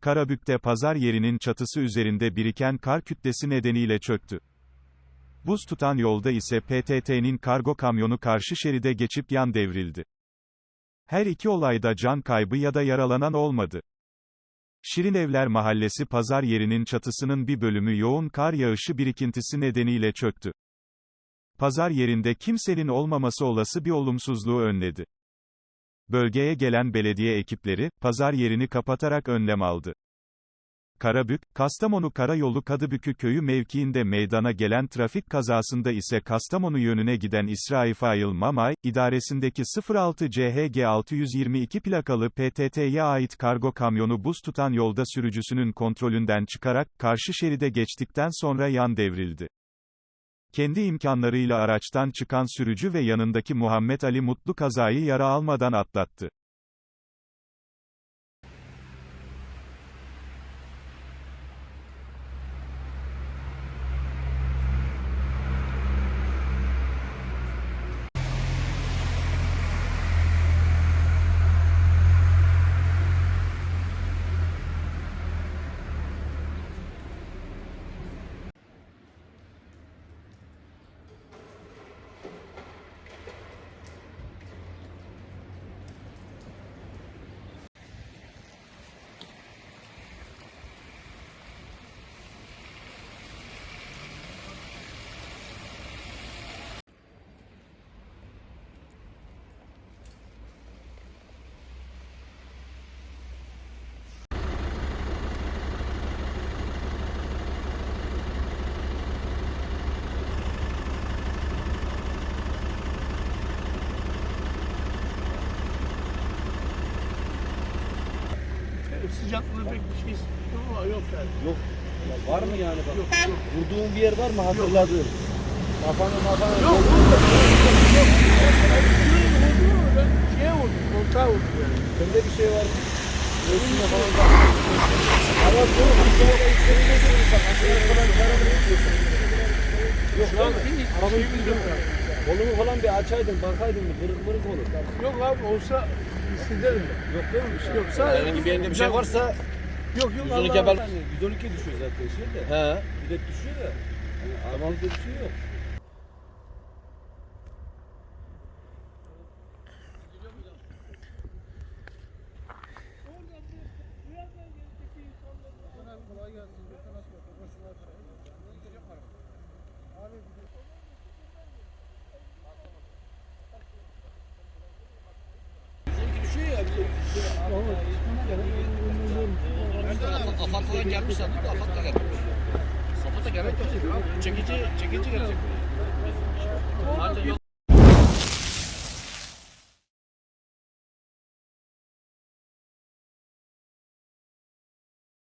Karabük'te pazar yerinin çatısı üzerinde biriken kar kütlesi nedeniyle çöktü. Buz tutan yolda ise PTT'nin kargo kamyonu karşı şeride geçip yan devrildi. Her iki olayda can kaybı ya da yaralanan olmadı. Şirinevler Mahallesi pazar yerinin çatısının bir bölümü yoğun kar yağışı birikintisi nedeniyle çöktü. Pazar yerinde kimsenin olmaması olası bir olumsuzluğu önledi. Bölgeye gelen belediye ekipleri, pazar yerini kapatarak önlem aldı. Karabük, Kastamonu Karayolu Kadıbükü köyü mevkiinde meydana gelen trafik kazasında ise Kastamonu yönüne giden İsrail Fail Mamay, idaresindeki 06 CHG 622 plakalı PTT'ye ait kargo kamyonu buz tutan yolda sürücüsünün kontrolünden çıkarak, karşı şeride geçtikten sonra yan devrildi. Kendi imkanlarıyla araçtan çıkan sürücü ve yanındaki Muhammed Ali Mutlu kazayı yara almadan atlattı. Sıcaklığı pek bir şey yok, yok yani. Yok. Ya var mı yani bak? Yok, yok. Vurduğun bir yer var mı hatırladığın? Kafanı mafanı. Yok. Yok, vurdu, ben şeye vurdum, koltuğa vurdum yani. Sende bir şey var mı? Göğsünde falan bak. Hava soğuk. Bir kere de içeride durun bak. Aşağıya falan karanı istiyorsun. Yok Şu an değil mi? Arabayı yok yani. Kolumu falan bir açaydın, bakaydın mı? Kırık mırık olur. Yok abi olsa Yok değil mi? Bir şey Yok, sadece Herhangi bir yerinde bir şey varsa Yok yok 112 Allah'a haber. emanet. 112 düşüyor zaten şey de. He. Bilet düşüyor da. Yani tamam bir şey yok. Afat falan gelmiş sandım da Afat da gelmiş. Safa da gerek. Çekici, çekici gelecek. Ancak